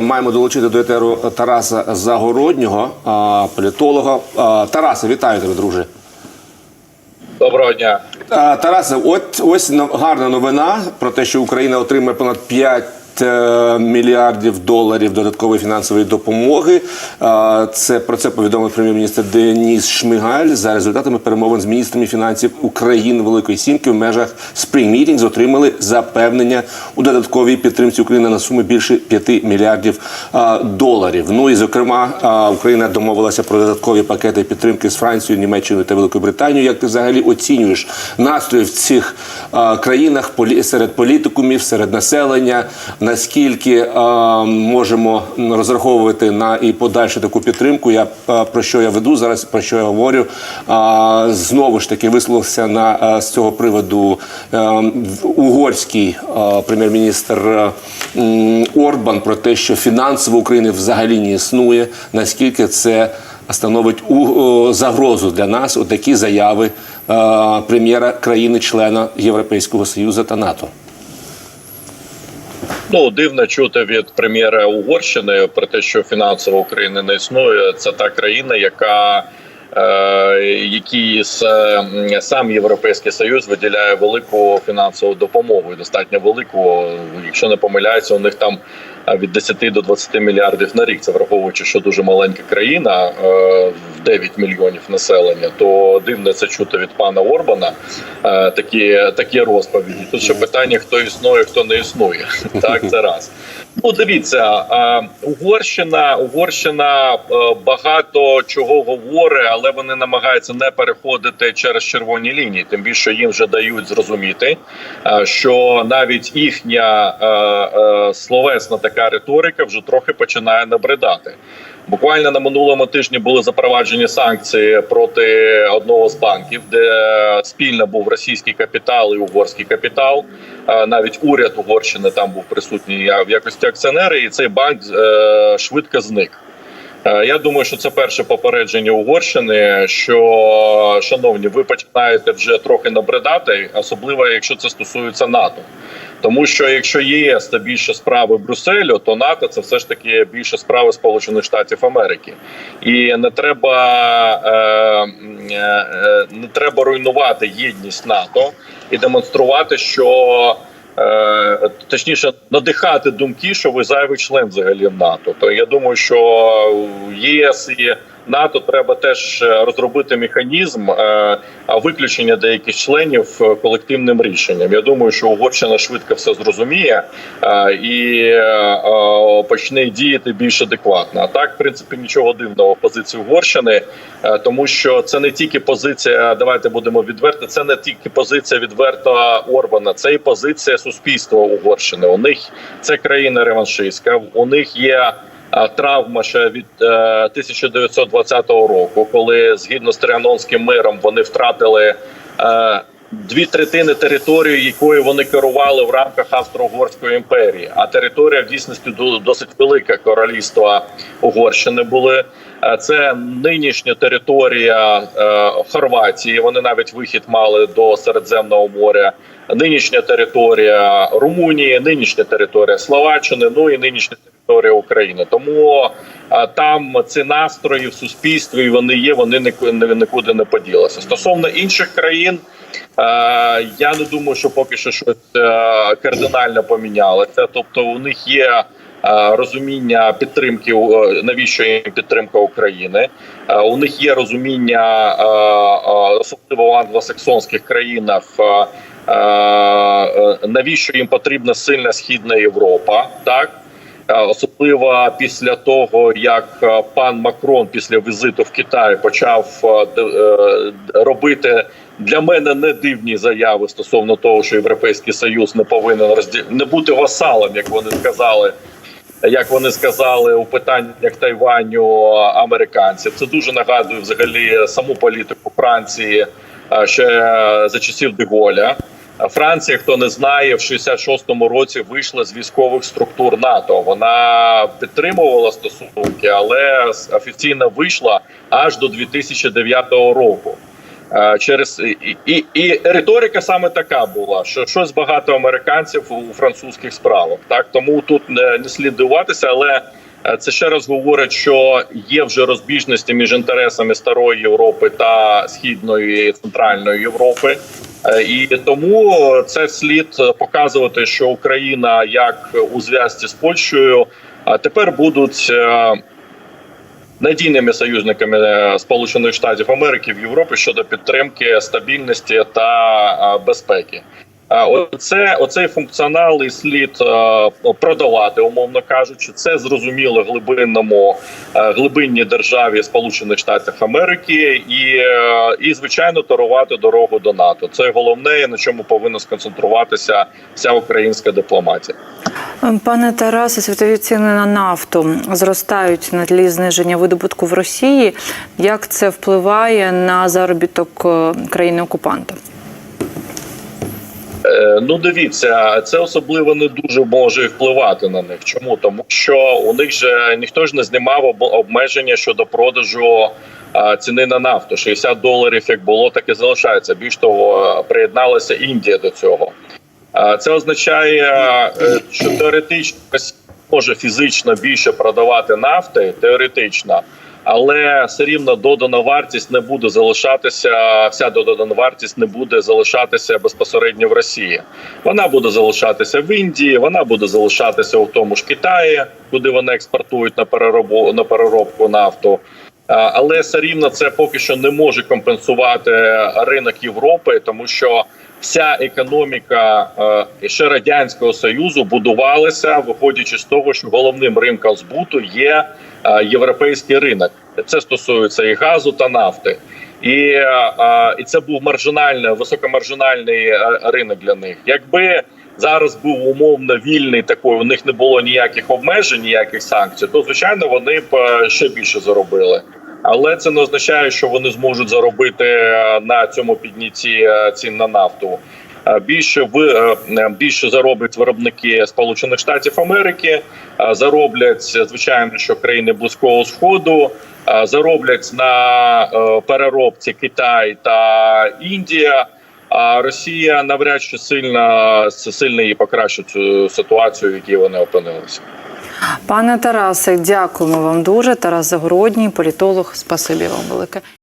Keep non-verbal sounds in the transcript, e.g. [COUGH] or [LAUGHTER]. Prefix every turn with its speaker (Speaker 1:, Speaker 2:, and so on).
Speaker 1: Маємо долучити до етеру Тараса Загороднього, політолога. Тараса, вітаю тебе, друже.
Speaker 2: Доброго дня.
Speaker 1: Тарасе, от ось гарна новина про те, що Україна отримає понад 5 е, мільярдів доларів додаткової фінансової допомоги. Це про це повідомив прем'єр-міністр Деніс Шмигаль за результатами перемовин з міністрами фінансів України Великої Сімки в межах Spring Meetings отримали запевнення у додатковій підтримці України на суму більше 5 мільярдів доларів. Ну і зокрема, Україна домовилася про додаткові пакети підтримки з Францією, Німеччиною та Великою Британією. Як ти взагалі оцінюєш настрої в цих країнах серед політикумів, серед населення? Наскільки можемо розраховувати на і подальшу таку підтримку? Я про що я веду зараз, про що я говорю? Знову ж таки висловився на з цього приводу угорський прем'єр-міністр Орбан про те, що фінансово України взагалі не існує. Наскільки це становить у загрозу для нас отакі заяви а, прем'єра країни-члена Європейського Союзу та НАТО?
Speaker 2: Ну дивно чути від прем'єра Угорщини про те, що фінансово України не існує. Це та країна, яка е, м, сам Європейський Союз виділяє велику фінансову допомогу, достатньо велику. Якщо не помиляється, у них там від 10 до 20 мільярдів на рік. Це враховуючи, що дуже маленька країна е, в 9 мільйонів населення. То дивно це чути від пана Орбана. е, Такі такі розповіді. Тут ще питання: хто існує, хто не існує. [LAUGHS] Так, це раз. Ну, дивіться, е, Угорщина, Угорщина багато чого говорить, але вони намагаються не переходити через червоні лінії. Тим більше їм вже дають зрозуміти, що навіть їхня словесна така риторика вже трохи починає набридати. Буквально на минулому тижні були запроваджені санкції проти одного з банків, де спільно був російський капітал і угорський капітал. Навіть уряд Угорщини там був присутній в якості акціонера, і цей банк е, швидко зник. Е, Я думаю, що це перше попередження Угорщини. Що шановні, ви починаєте вже трохи набридати, особливо якщо це стосується НАТО. Тому що якщо ЄС це більше справи Брюсселю, то НАТО це все ж таки більше справи Сполучених Штатів Америки, і не треба е, е, не треба руйнувати єдність НАТО і демонструвати, що е, точніше надихати думки, що ви зайвий член взагалі НАТО. То я думаю, що ЄС і НАТО треба теж е, розробити механізм е, виключення деяких членів е, колективним рішенням. Я думаю, що Угорщина швидко все зрозуміє і почне діяти більш адекватно. А так, в принципі, нічого дивного в позиції Угорщини, тому що це не тільки позиція. Давайте будемо відверти. Це не тільки позиція відверта Орбана, це і позиція суспільства Угорщини. У них це країна реваншистська. У них є. Е, Травма ще від е, 1920 року, коли згідно з Тріанонським миром вони втратили е, дві третини території, якою вони керували в рамках Австро-Угорської імперії. А територія в дійсності досить велика королівства Угорщини були. Е, Це нинішня територія е, Хорватії. Вони навіть вихід мали до Середземного моря. Нинішня територія Румунії, нинішня територія Словаччини, ну і нинішня територія України. Тому там ці настрої в суспільстві вони є, вони нікуди не поділися. Стосовно інших країн, я не думаю, що поки що щось кардинально помінялося. Тобто, у них є. Розуміння підтримки е, навіщо їм підтримка України. У них є розуміння, особливо в англосаксонських країнах, е, навіщо їм потрібна сильна східна Європа, так особливо після того, як е, пан Макрон після візиту в Китай почав е, е, робити для мене не дивні заяви стосовно того, що європейський союз не повинен розділ... не бути васалом, як вони сказали. Як вони сказали у питаннях Тайваню американців, це дуже нагадує взагалі саму політику Франції ще за часів Деголя. Франція, хто не знає, в 66-му році вийшла з військових структур НАТО. Вона підтримувала стосунки, але офіційно вийшла аж до 2009 року. Е, Через і, і, і риторика саме така була, що щось багато американців у французьких справах. Так тому тут не, не слід дивуватися, але е, це ще раз говорить, що є вже розбіжності між інтересами старої Європи та східної центральної Європи. Е, І тому це слід показувати, що Україна як у зв'язці з Польщею тепер будуть е, надійними союзниками е, Сполучених Штатів Америки в Європі щодо підтримки стабільності та безпеки. Оце оцей функціонал і слід продавати, умовно кажучи, це зрозуміло глибинному глибинній державі Сполучених Штатів Америки, і, і звичайно торувати дорогу до НАТО. Це головне, на чому повинна сконцентруватися вся українська дипломатія.
Speaker 3: Пане Тарасе, світові ціни на нафту зростають на тлі зниження видобутку в Росії. Як це впливає на заробіток е, країни окупанта?
Speaker 2: Е, Ну, дивіться, це особливо не дуже може впливати на них. Чому тому, що у них же ніхто ж не знімав обмеження щодо продажу ціни на нафту. 60 доларів як було, так і залишається. Більш того, приєдналася Індія до цього. Це означає, е, що теоретично може фізично більше продавати нафти, теоретично. Але все рівно додана вартість не буде залишатися. Вся додана вартість не буде залишатися безпосередньо в Росії. Вона буде залишатися в Індії, вона буде залишатися у тому ж Китаї, куди вони експортують на переробу на переробку нафту. Але все рівно це поки що не може компенсувати ринок Європи, тому що вся економіка е, ще радянського союзу будувалася, виходячи з того, що головним ринком збуту є е, європейський ринок. Це стосується і газу та нафти. І, е, і це був маржинальний, високомаржинальний ринок для них. Якби зараз був умовно вільний такий, у них не було ніяких обмежень, ніяких санкцій, то звичайно вони б ще більше заробили. Але це не означає, що вони зможуть заробити е, на цьому піднятті е, цін на нафту. Е, Більше е, більше зароблять виробники Сполучених Штатів Америки, зароблять звичайно, що країни близького сходу, зароблять на переробці Китай та Індія. А Росія навряд чи сильно сильно її покращить цю ситуацію, в якій вони опинилися.
Speaker 3: Пане Тарасе, дякуємо вам дуже. Тарас Загородній, політолог. Спасибі вам велике.